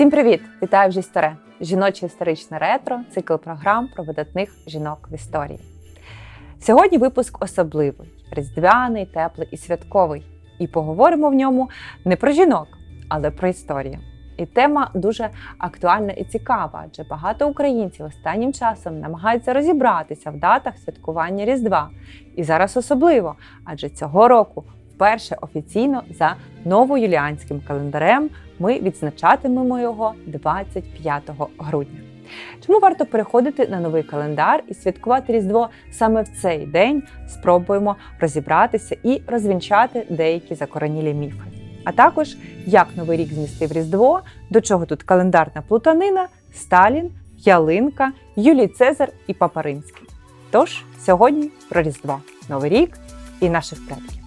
Всім привіт! Вітаю вже старе! Жіноче історичне ретро, цикл програм про видатних жінок в історії. Сьогодні випуск особливий, різдвяний, теплий і святковий. І поговоримо в ньому не про жінок, але про історію. І тема дуже актуальна і цікава, адже багато українців останнім часом намагаються розібратися в датах святкування Різдва. І зараз особливо, адже цього року вперше офіційно за новоюліанським календарем ми відзначатимемо його 25 грудня. Чому варто переходити на новий календар і святкувати Різдво саме в цей день? Спробуємо розібратися і розвінчати деякі закоренілі міфи. А також як новий рік змістив Різдво, до чого тут календарна плутанина, Сталін, Ялинка, Юлій Цезар і Папа Римський. Тож сьогодні про Різдво, Новий рік і наших предків.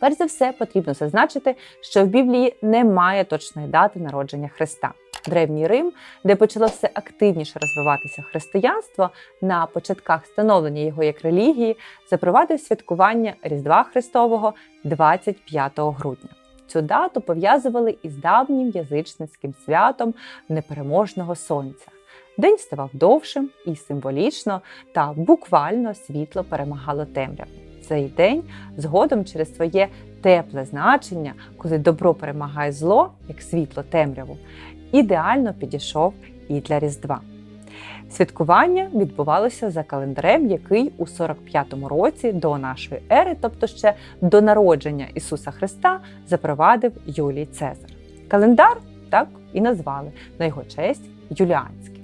Перш за все, потрібно зазначити, що в Біблії немає точної дати народження Христа. Древній Рим, де почало все активніше розвиватися християнство, на початках становлення його як релігії, запровадив святкування Різдва Христового 25 грудня. Цю дату пов'язували із давнім язичницьким святом непереможного сонця. День ставав довшим і символічно та буквально світло перемагало темряву цей день згодом через своє тепле значення, коли добро перемагає зло, як світло темряву, ідеально підійшов і для Різдва. Святкування відбувалося за календарем, який у 45-му році до нашої ери, тобто ще до народження Ісуса Христа, запровадив Юлій Цезар. Календар так і назвали на його честь Юліанський.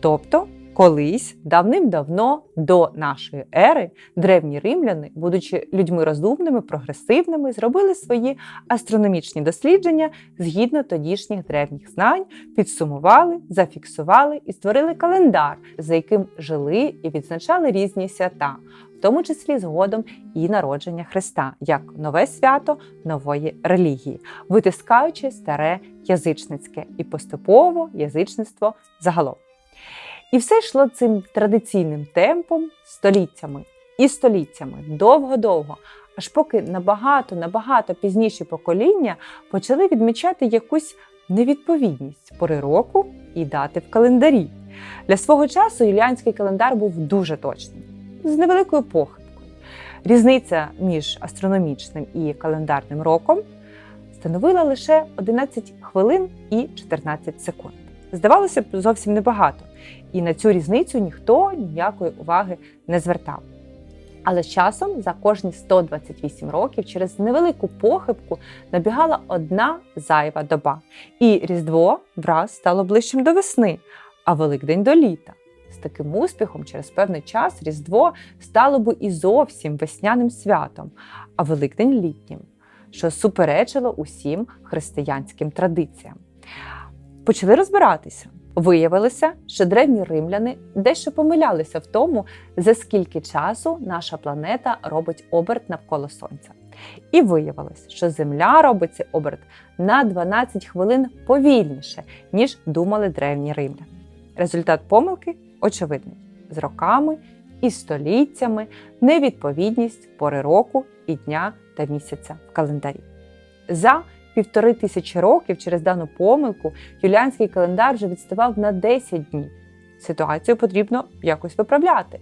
Тобто Колись давним-давно до нашої ери древні римляни, будучи людьми розумними, прогресивними, зробили свої астрономічні дослідження згідно тодішніх древніх знань, підсумували, зафіксували і створили календар, за яким жили і відзначали різні свята, в тому числі згодом і народження Христа, як нове свято нової релігії, витискаючи старе язичницьке і поступово язичництво загалом. І все йшло цим традиційним темпом століттями і століттями довго-довго, аж поки набагато набагато пізніші покоління почали відмічати якусь невідповідність пори року і дати в календарі. Для свого часу юліанський календар був дуже точним, з невеликою похибкою. Різниця між астрономічним і календарним роком становила лише 11 хвилин і 14 секунд. Здавалося б, зовсім небагато. І на цю різницю ніхто ніякої уваги не звертав. Але з часом за кожні 128 років через невелику похибку набігала одна зайва доба. І Різдво враз стало ближчим до весни, а Великдень до літа. З таким успіхом, через певний час, Різдво стало би і зовсім весняним святом, а Великдень літнім, що суперечило усім християнським традиціям. Почали розбиратися. Виявилося, що древні римляни дещо помилялися в тому, за скільки часу наша планета робить оберт навколо Сонця. І виявилось, що Земля робить цей оберт на 12 хвилин повільніше, ніж думали древні римляни. Результат помилки очевидний: з роками і століттями невідповідність пори року і дня та місяця в календарі. За півтори тисячі років через дану помилку юліанський календар вже відставав на 10 днів. Ситуацію потрібно якось виправляти.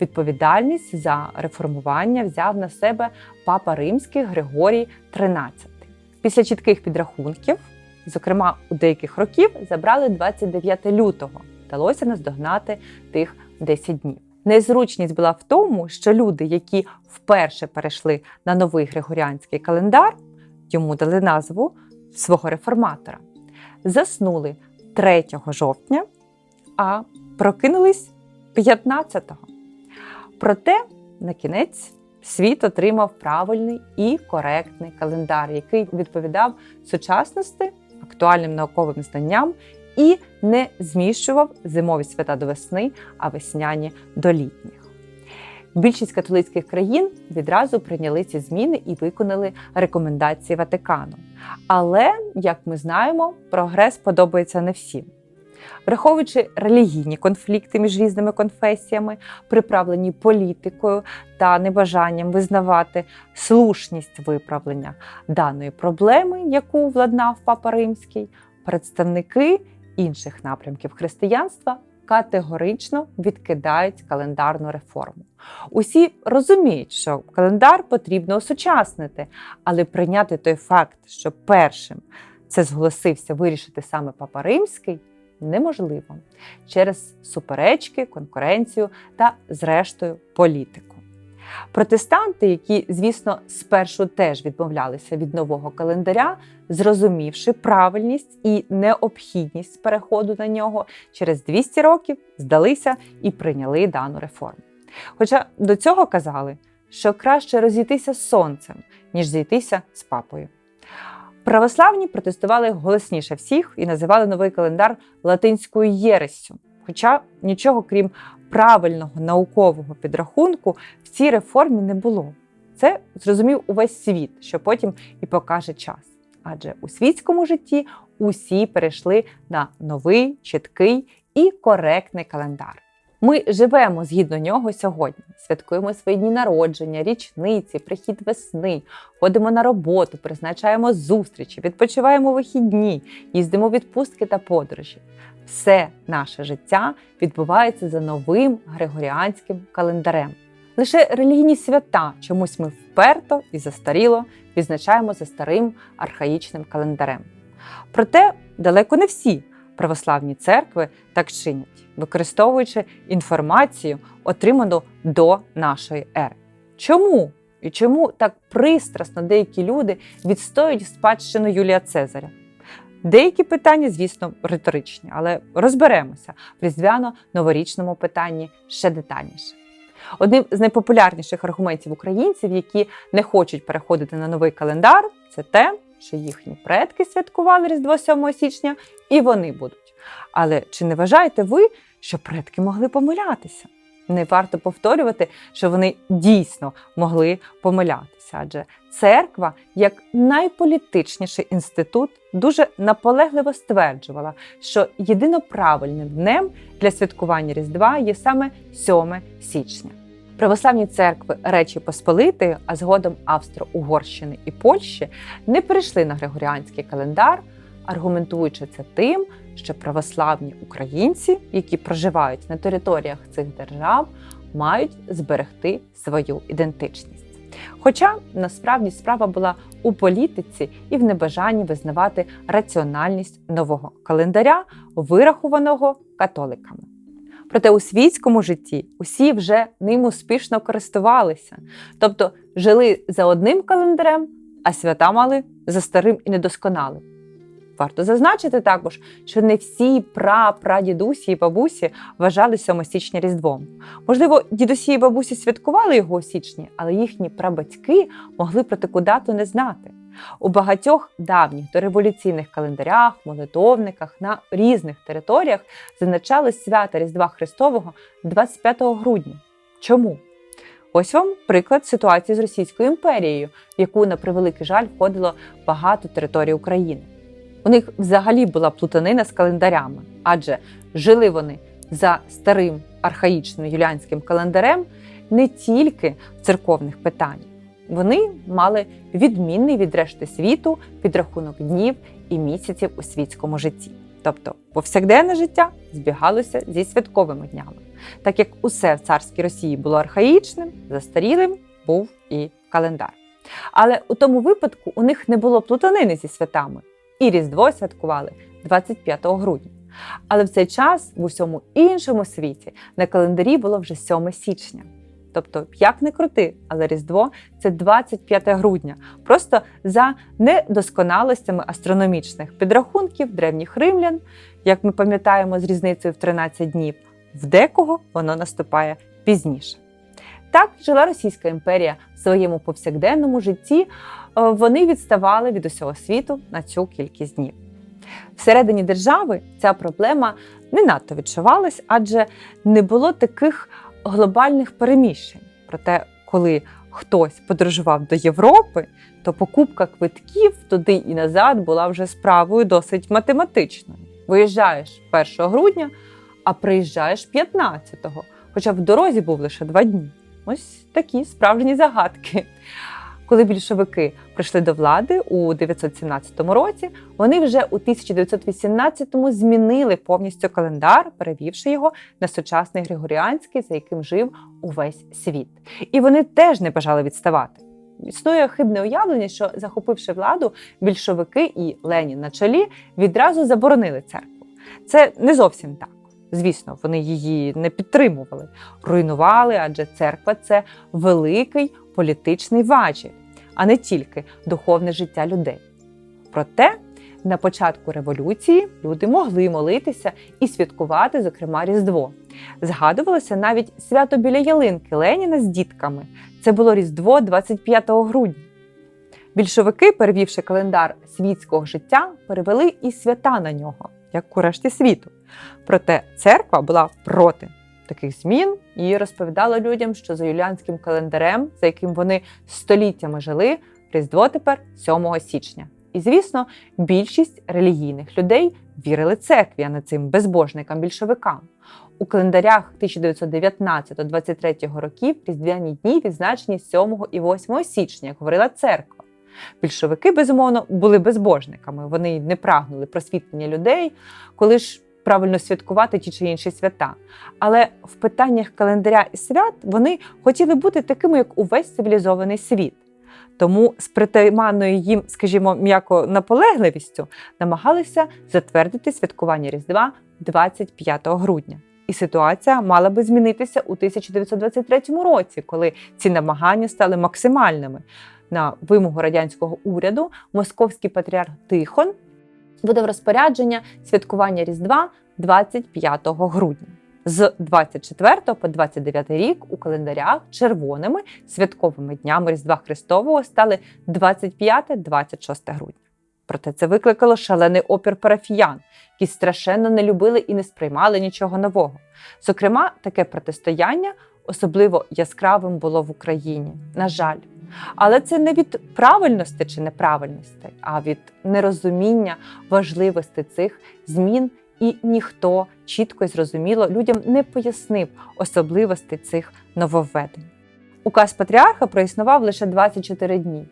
Відповідальність за реформування взяв на себе папа римський Григорій XIII. Після чітких підрахунків, зокрема у деяких років, забрали 29 лютого. Вдалося наздогнати тих 10 днів. Незручність була в тому, що люди, які вперше перейшли на новий григоріанський календар, йому дали назву свого реформатора. Заснули 3 жовтня, а прокинулись 15-го. Проте, на кінець, світ отримав правильний і коректний календар, який відповідав сучасності, актуальним науковим знанням і не зміщував зимові свята до весни, а весняні до літніх. Більшість католицьких країн відразу прийняли ці зміни і виконали рекомендації Ватикану. Але, як ми знаємо, прогрес подобається не всім. Враховуючи релігійні конфлікти між різними конфесіями, приправлені політикою та небажанням визнавати слушність виправлення даної проблеми, яку владнав Папа Римський, представники інших напрямків християнства категорично відкидають календарну реформу. Усі розуміють, що календар потрібно осучаснити, але прийняти той факт, що першим це зголосився вирішити саме Папа Римський, неможливо через суперечки, конкуренцію та, зрештою, політику. Протестанти, які, звісно, спершу теж відмовлялися від нового календаря, зрозумівши правильність і необхідність переходу на нього, через 200 років здалися і прийняли дану реформу. Хоча до цього казали, що краще розійтися з сонцем, ніж зійтися з папою. Православні протестували голосніше всіх і називали новий календар латинською єрестю. Хоча нічого крім правильного наукового підрахунку в цій реформі не було. Це зрозумів увесь світ, що потім і покаже час. Адже у світському житті усі перейшли на новий, чіткий і коректний календар. Ми живемо згідно нього сьогодні, святкуємо свої дні народження, річниці, прихід весни, ходимо на роботу, призначаємо зустрічі, відпочиваємо вихідні, їздимо відпустки та подорожі. Все наше життя відбувається за новим григоріанським календарем. Лише релігійні свята чомусь ми вперто і застаріло відзначаємо за старим архаїчним календарем. Проте далеко не всі православні церкви так чинять, використовуючи інформацію, отриману до нашої ери. Чому? І чому так пристрасно деякі люди відстоюють спадщину Юлія Цезаря? Деякі питання, звісно, риторичні, але розберемося в різдвяно-новорічному питанні ще детальніше. Одним з найпопулярніших аргументів українців, які не хочуть переходити на новий календар, це те, що їхні предки святкували Різдво 7 січня, і вони будуть. Але чи не вважаєте ви, що предки могли помилятися? Не варто повторювати, що вони дійсно могли помилятися, адже церква, як найполітичніший інститут, дуже наполегливо стверджувала, що єдино правильним днем для святкування Різдва є саме 7 січня. Православні церкви Речі Посполитої, а згодом Австро-Угорщини і Польщі не перейшли на григоріанський календар, аргументуючи це тим, що православні українці, які проживають на територіях цих держав, мають зберегти свою ідентичність. Хоча насправді справа була у політиці і в небажанні визнавати раціональність нового календаря, вирахованого католиками. Проте у світському житті усі вже ним успішно користувалися, тобто жили за одним календарем, а свята мали за старим і недосконалим. Варто зазначити також, що не всі пра-прадідусі і бабусі вважали 7 січня Різдвом. Можливо, дідусі і бабусі святкували його у січні, але їхні прабатьки могли про таку дату не знати. У багатьох давніх дореволюційних календарях, молитовниках на різних територіях зазначали свята Різдва Христового 25 грудня. Чому? Ось вам приклад ситуації з Російською імперією, в яку, на превеликий жаль, входило багато територій України. У них взагалі була плутанина з календарями, адже жили вони за старим архаїчним юліанським календарем не тільки в церковних питаннях. Вони мали відмінний від решти світу підрахунок днів і місяців у світському житті. Тобто повсякденне життя збігалося зі святковими днями. Так як усе в царській Росії було архаїчним, застарілим був і календар. Але у тому випадку у них не було плутанини зі святами, і Різдво святкували 25 грудня. Але в цей час в усьому іншому світі на календарі було вже 7 січня. Тобто, як не крути, але Різдво це 25 грудня, просто за недосконалостями астрономічних підрахунків древніх римлян, як ми пам'ятаємо з різницею в 13 днів, в декого воно наступає пізніше. Так жила Російська імперія в своєму повсякденному житті. Е, Вони відставали від усього світу на цю кількість днів. Всередині держави ця проблема не надто відчувалась, адже не було таких глобальних переміщень. Проте, коли хтось подорожував до Європи, то покупка квитків туди і назад була вже справою досить математичною. Виїжджаєш 1 грудня, а приїжджаєш 15-го, хоча в дорозі був лише два дні. Ось такі справжні загадки. Коли більшовики прийшли до влади у 917 році, вони вже у 1918-му змінили повністю календар, перевівши його на сучасний григоріанський, за яким жив увесь світ. І вони теж не бажали відставати. Існує хибне уявлення, що захопивши владу, більшовики і Ленін на чолі відразу заборонили церкву. Це не зовсім так. Звісно, вони її не підтримували, руйнували, адже церква це великий політичний важіль, а не тільки духовне життя людей. Проте на початку революції люди могли молитися і святкувати, зокрема, Різдво. Згадувалося навіть свято біля ялинки Леніна з дітками. Це було Різдво 25 грудня. Більшовики, перевівши календар світського життя, перевели і свята на нього, як у решті світу. Проте церква була проти таких змін і розповідала людям, що за юліанським календарем, за яким вони століттями жили, Різдво тепер 7 січня. І, звісно, більшість релігійних людей вірили церкві, а не цим безбожникам-більшовикам. У календарях 1919-23 років різдвяні дні відзначені 7 і 8 січня, як говорила церква. Більшовики, безумовно, були безбожниками. Вони не прагнули просвітлення людей, коли ж правильно святкувати ті чи інші свята. Але в питаннях календаря і свят вони хотіли бути такими, як увесь цивілізований світ. Тому з притаманною їм, скажімо, м'яко наполегливістю намагалися затвердити святкування Різдва 25 грудня. І ситуація мала би змінитися у 1923 році, коли ці намагання стали максимальними. На вимогу радянського уряду московський патріарх Тихон видав розпорядження святкування Різдва 25 грудня. З 24 по 29 рік у календарях червоними святковими днями Різдва Христового стали 25-26 грудня. Проте це викликало шалений опір парафіян, які страшенно не любили і не сприймали нічого нового. Зокрема, таке протистояння особливо яскравим було в Україні. На жаль. Але це не від правильності чи неправильності, а від нерозуміння важливості цих змін, і ніхто чітко і зрозуміло людям не пояснив особливості цих нововведень. Указ патріарха проіснував лише 24 дні.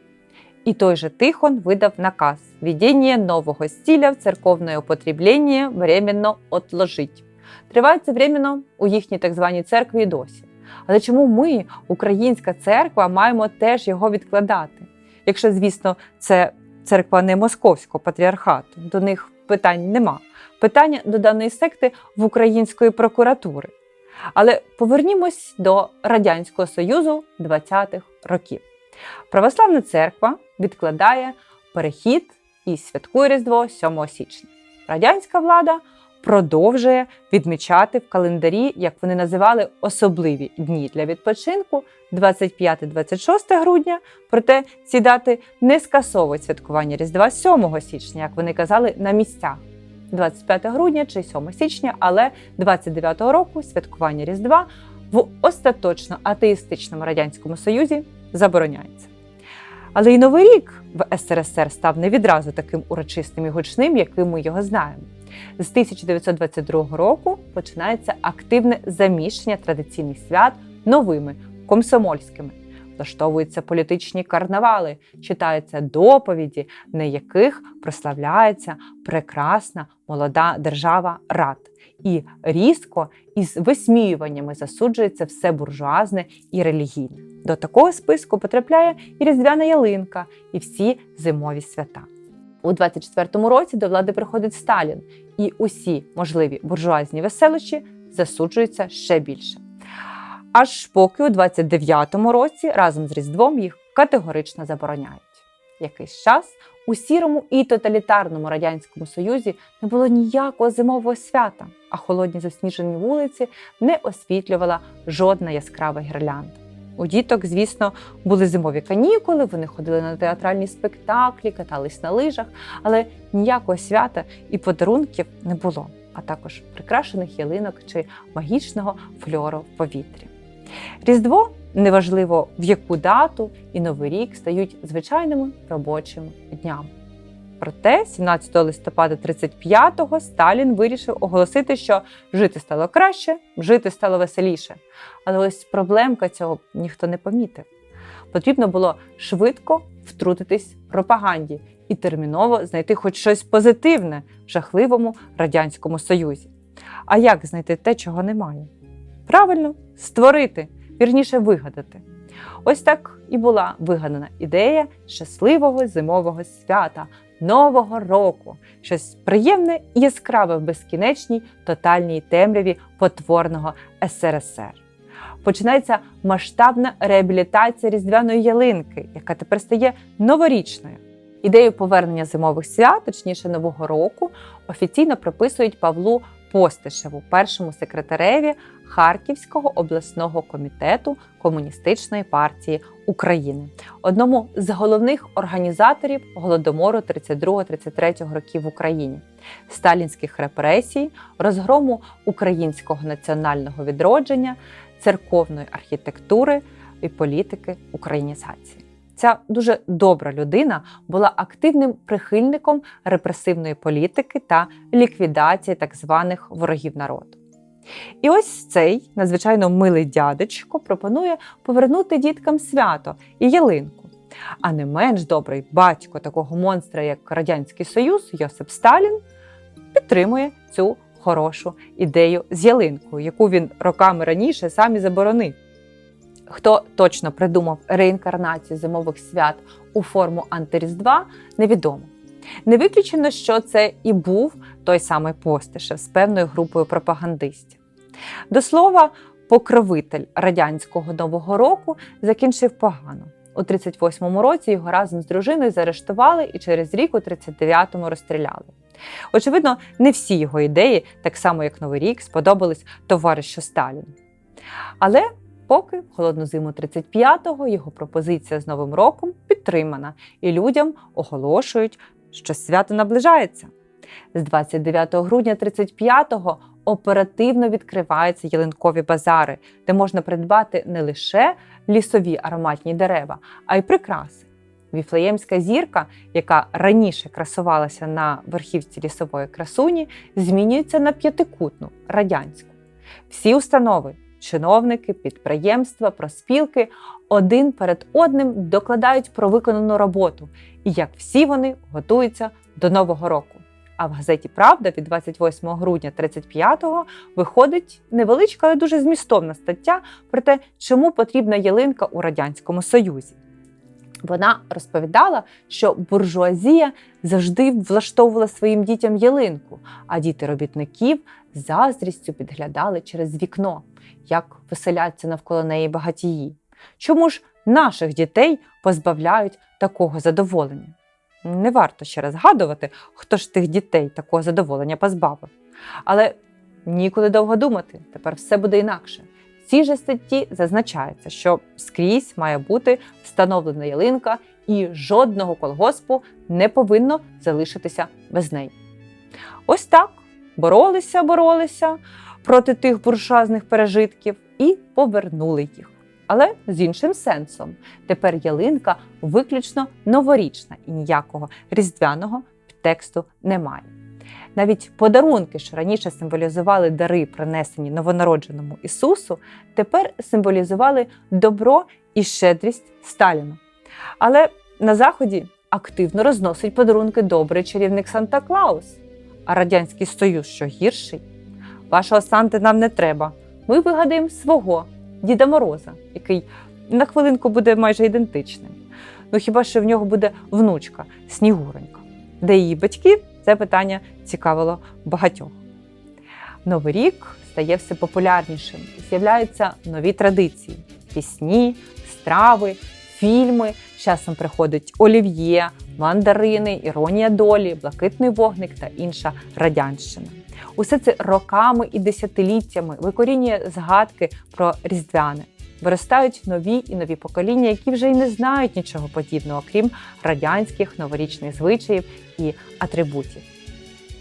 І той же Тихон видав наказ «Введення нового стиля в церковне употреблення временно отложить. Тривається временно у їхній так званій церкві досі. Але чому ми, українська церква, маємо теж його відкладати? Якщо, звісно, це церква не московського патріархату, до них питань нема. Питання до даної секти в української прокуратури. Але повернімось до Радянського Союзу 20-х років. Православна церква відкладає перехід і святкує Різдво 7 січня. Радянська влада продовжує відмічати в календарі, як вони називали, особливі дні для відпочинку 25-26 грудня. Проте ці дати не скасовують святкування Різдва 7 січня, як вони казали, на місцях. 25 грудня чи 7 січня, але 29-го року святкування Різдва в остаточно атеїстичному радянському союзі забороняється. Але й новий рік в СРСР став не відразу таким урочистим і гучним, яким ми його знаємо. З 1922 року починається активне заміщення традиційних свят новими комсомольськими. Влаштовуються політичні карнавали, читаються доповіді, на яких прославляється прекрасна молода держава рад. І різко із висміюваннями засуджується все буржуазне і релігійне. До такого списку потрапляє і різдвяна ялинка, і всі зимові свята. У 24-му році до влади приходить Сталін, і усі можливі буржуазні веселощі засуджуються ще більше. Аж поки у 29-му році разом з Різдвом їх категорично забороняють. Якийсь час у сірому і тоталітарному радянському союзі не було ніякого зимового свята, а холодні засніжені вулиці не освітлювала жодна яскрава гірлянда. У діток, звісно, були зимові канікули, вони ходили на театральні спектаклі, катались на лижах, але ніякого свята і подарунків не було, а також прикрашених ялинок чи магічного фльору в повітрі. Різдво неважливо в яку дату і Новий рік стають звичайними робочими днями. Проте 17 листопада 35-го Сталін вирішив оголосити, що жити стало краще, жити стало веселіше. Але ось проблемка цього ніхто не помітив. Потрібно було швидко втрутитись в пропаганді і терміново знайти хоч щось позитивне в жахливому радянському союзі. А як знайти те, чого немає? Правильно, створити, вірніше вигадати. Ось так і була вигадана ідея щасливого зимового свята, Нового року, щось приємне і яскраве в безкінечній тотальній темряві потворного СРСР. Починається масштабна реабілітація різдвяної ялинки, яка тепер стає новорічною. Ідею повернення зимових свят, точніше нового року, офіційно приписують Павлу Постишеву, першому секретареві Харківського обласного комітету Комуністичної партії України, одному з головних організаторів голодомору 32-33 років в Україні, сталінських репресій, розгрому українського національного відродження, церковної архітектури і політики українізації. Ця дуже добра людина була активним прихильником репресивної політики та ліквідації так званих ворогів народу. І ось цей надзвичайно милий дядечко пропонує повернути діткам свято і ялинку. А не менш добрий батько такого монстра, як Радянський Союз, Йосип Сталін, підтримує цю хорошу ідею з ялинкою, яку він роками раніше сам і заборонив. Хто точно придумав реінкарнацію зимових свят у форму антиріздва, невідомо. Не виключено, що це і був той самий Постишев з певною групою пропагандистів. До слова, покровитель радянського нового року закінчив погано. У 38-му році його разом з дружиною заарештували і через рік у 39-му розстріляли. Очевидно, не всі його ідеї, так само як Новий рік, сподобались товаришу Сталіну. Але поки в холодну зиму 35-го його пропозиція з Новим роком підтримана, і людям оголошують, що свято наближається. З 29 грудня 35-го оперативно відкриваються ялинкові базари, де можна придбати не лише лісові ароматні дерева, а й прикраси. Віфлеємська зірка, яка раніше красувалася на верхівці лісової красуні, змінюється на п'ятикутну радянську. Всі установи, чиновники, підприємства, проспілки один перед одним докладають про виконану роботу і як всі вони готуються до Нового року. А в газеті Правда від 28 грудня 35-го виходить невеличка, але дуже змістовна стаття про те, чому потрібна ялинка у Радянському Союзі. Вона розповідала, що буржуазія завжди влаштовувала своїм дітям ялинку, а діти робітників заздрістю підглядали через вікно, як веселяться навколо неї багатії. Чому ж наших дітей позбавляють такого задоволення? Не варто ще раз згадувати, хто ж тих дітей такого задоволення позбавив. Але ніколи довго думати, тепер все буде інакше. В цій же статті зазначається, що скрізь має бути встановлена ялинка, і жодного колгоспу не повинно залишитися без неї. Ось так боролися, боролися проти тих буржуазних пережитків і повернули їх. Але з іншим сенсом. Тепер ялинка виключно новорічна і ніякого різдвяного тексту немає. Навіть подарунки, що раніше символізували дари, принесені новонародженому Ісусу, тепер символізували добро і щедрість Сталіна. Але на Заході активно розносить подарунки добрий чарівник Санта Клаус. А Радянський Союз що гірший? Вашого Санти нам не треба. Ми вигадаємо свого Діда Мороза, який на хвилинку буде майже ідентичним. Ну хіба що в нього буде внучка Снігуренька, де її батьки це питання цікавило багатьох. Новий рік стає все популярнішим, з'являються нові традиції: пісні, страви, фільми. З Часом приходить олів'є, мандарини, іронія долі, блакитний вогник та інша радянщина. Усе це роками і десятиліттями викорінює згадки про різдвяне. Виростають нові і нові покоління, які вже й не знають нічого подібного, крім радянських новорічних звичаїв і атрибутів.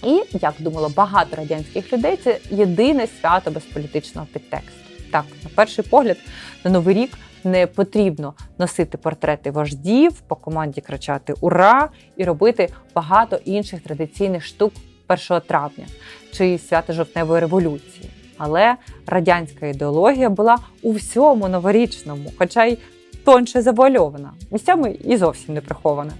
І, як думало багато радянських людей, це єдине свято без політичного підтексту. Так, на перший погляд, на новий рік не потрібно носити портрети вождів, по команді кричати Ура! і робити багато інших традиційних штук 1 травня чи свята жовтневої революції. Але радянська ідеологія була у всьому новорічному, хоча й тонше завуальована, місцями і зовсім не прихована.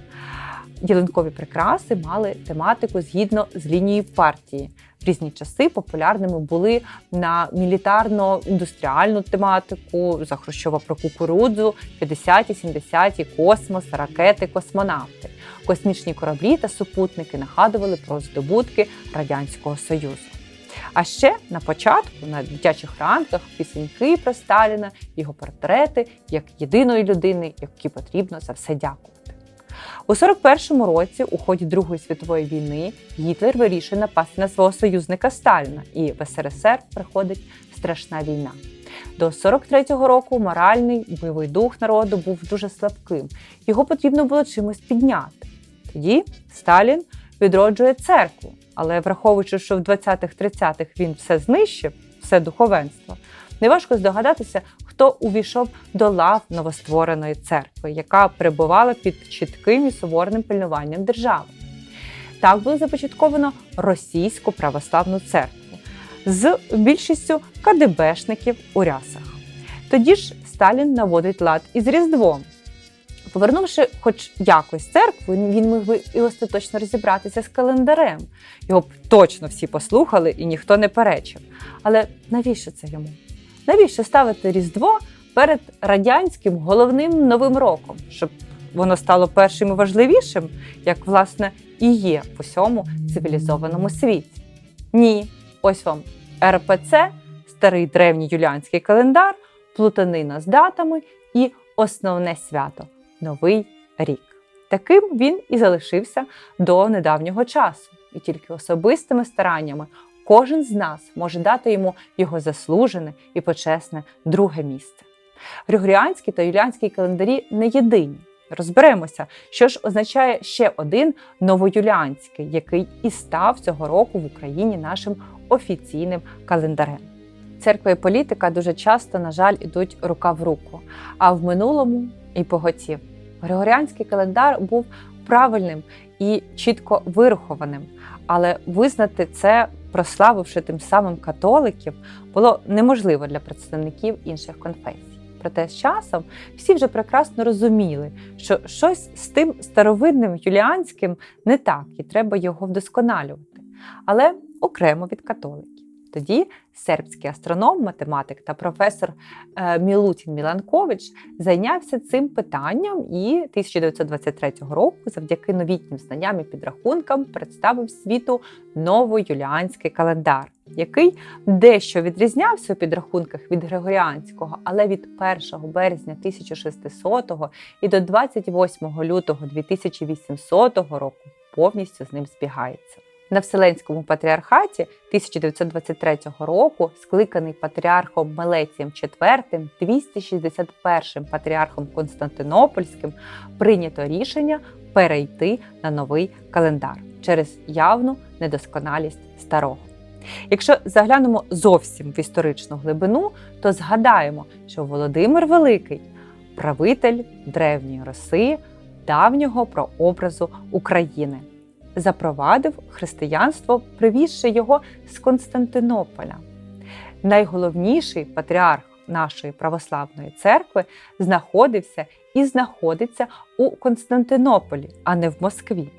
Ялинкові прикраси мали тематику згідно з лінією партії. Різні часи популярними були на мілітарно-індустріальну тематику, за Хрущова про кукурудзу, 50-ті, 70-ті, космос, ракети, космонавти. Космічні кораблі та супутники нагадували про здобутки Радянського Союзу. А ще на початку, на дитячих ранках, пісеньки про Сталіна, його портрети як єдиної людини, якій потрібно за все дякувати. У 41-му році, у ході Другої світової війни, Гітлер вирішує напасти на свого союзника Сталіна, і в СРСР приходить страшна війна. До 43-го року моральний бойовий дух народу був дуже слабким. Його потрібно було чимось підняти. Тоді Сталін відроджує церкву, але враховуючи, що в 20-30-х він все знищив, все духовенство, неважко здогадатися, хто увійшов до лав новоствореної церкви, яка перебувала під чітким і суворним пильнуванням держави. Так було започатковано російську православну церкву з більшістю КДБшників у рясах. Тоді ж Сталін наводить лад із Різдвом. Повернувши хоч якось церкву, він міг би і остаточно розібратися з календарем. Його б точно всі послухали і ніхто не перечив. Але навіщо це йому? Навіщо ставити Різдво перед радянським головним новим роком, щоб воно стало першим і важливішим, як власне і є в усьому цивілізованому світі? Ні, ось вам РПЦ, старий древній юліанський календар, плутанина з датами і основне свято Новий рік. Таким він і залишився до недавнього часу, і тільки особистими стараннями кожен з нас може дати йому його заслужене і почесне друге місце. Григоріанський та юліанський календарі не єдині. Розберемося, що ж означає ще один новоюліанський, який і став цього року в Україні нашим офіційним календарем. Церква і політика дуже часто, на жаль, ідуть рука в руку, а в минулому і поготів. Григоріанський календар був правильним і чітко вирахованим, але визнати це, прославивши тим самим католиків, було неможливо для представників інших конфесій. Проте з часом всі вже прекрасно розуміли, що щось з тим старовинним юліанським не так, і треба його вдосконалювати, але окремо від католиків. Тоді сербський астроном, математик та професор е, Мілутін Міланкович зайнявся цим питанням і 1923 року, завдяки новітнім знанням і підрахункам, представив світу новоюліанський календар, який дещо відрізнявся у підрахунках від Григоріанського, але від 1 березня 1600 і до 28 лютого 2800 року повністю з ним збігається. На Вселенському патріархаті 1923 року, скликаний патріархом Мелецієм IV, 261 патріархом Константинопольським, прийнято рішення перейти на новий календар через явну недосконалість старого. Якщо заглянемо зовсім в історичну глибину, то згадаємо, що Володимир Великий правитель древньої Роси, давнього прообразу України запровадив християнство, привізши його з Константинополя. Найголовніший патріарх нашої православної церкви знаходився і знаходиться у Константинополі, а не в Москві.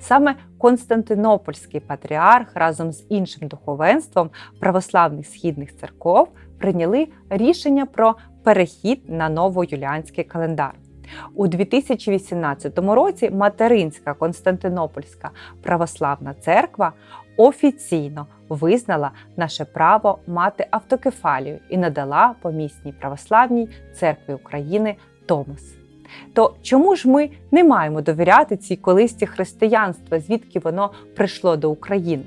Саме Константинопольський патріарх разом з іншим духовенством православних східних церков прийняли рішення про перехід на новоюліанський календар. У 2018 році Материнська Константинопольська православна церква офіційно визнала наше право мати автокефалію і надала помісній православній церкві України Томос. То чому ж ми не маємо довіряти цій колисті християнства, звідки воно прийшло до України?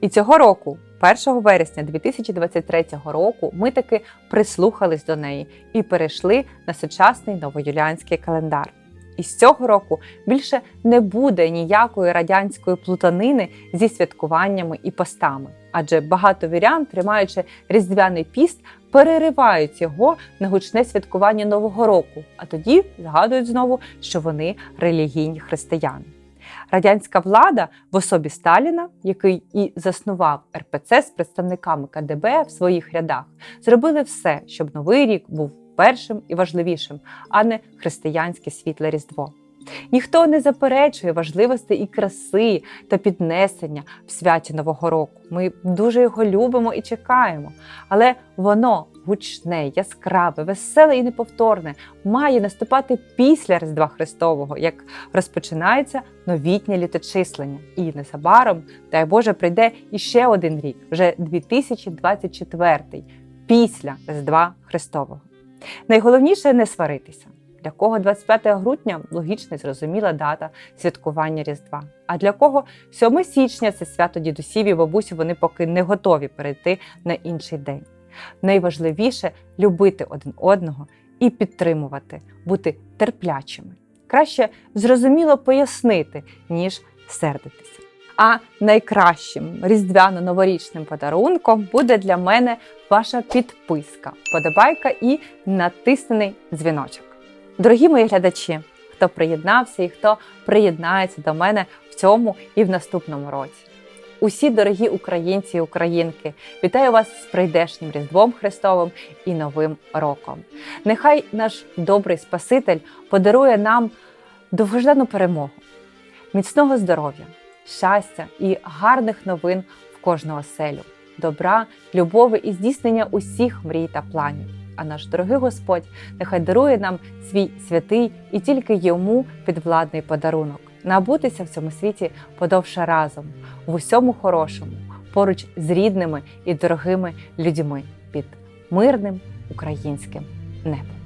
І цього року 1 вересня 2023 року ми таки прислухались до неї і перейшли на сучасний новоюліанський календар. І з цього року більше не буде ніякої радянської плутанини зі святкуваннями і постами. Адже багато вірян, тримаючи різдвяний піст, переривають його на гучне святкування Нового року, а тоді згадують знову, що вони релігійні християни. Радянська влада в особі Сталіна, який і заснував РПЦ з представниками КДБ в своїх рядах, зробили все, щоб новий рік був першим і важливішим, а не християнське світле Різдво. Ніхто не заперечує важливості і краси та піднесення в святі Нового року. Ми дуже його любимо і чекаємо. Але воно гучне, яскраве, веселе і неповторне має наступати після Різдва Христового, як розпочинається новітнє літочислення. І незабаром, дай Боже, прийде іще один рік, вже 2024, після Різдва Христового. Найголовніше не сваритися. Для кого 25 грудня логічна і зрозуміла дата святкування Різдва. А для кого 7 січня це свято дідусів і бабусі, вони поки не готові перейти на інший день. Найважливіше любити один одного і підтримувати, бути терплячими. Краще зрозуміло пояснити, ніж сердитися. А найкращим різдвяно-новорічним подарунком буде для мене ваша підписка, подобайка і натиснений дзвіночок. Дорогі мої глядачі, хто приєднався і хто приєднається до мене в цьому і в наступному році. Усі дорогі українці і українки, вітаю вас з прийдешнім Різдвом Христовим і Новим роком. Нехай наш добрий Спаситель подарує нам довгождану перемогу, міцного здоров'я, щастя і гарних новин в кожну оселю, добра, любові і здійснення усіх мрій та планів. А наш дорогий Господь нехай дарує нам свій святий і тільки йому підвладний подарунок набутися в цьому світі подовше разом, в усьому хорошому, поруч з рідними і дорогими людьми під мирним українським небом.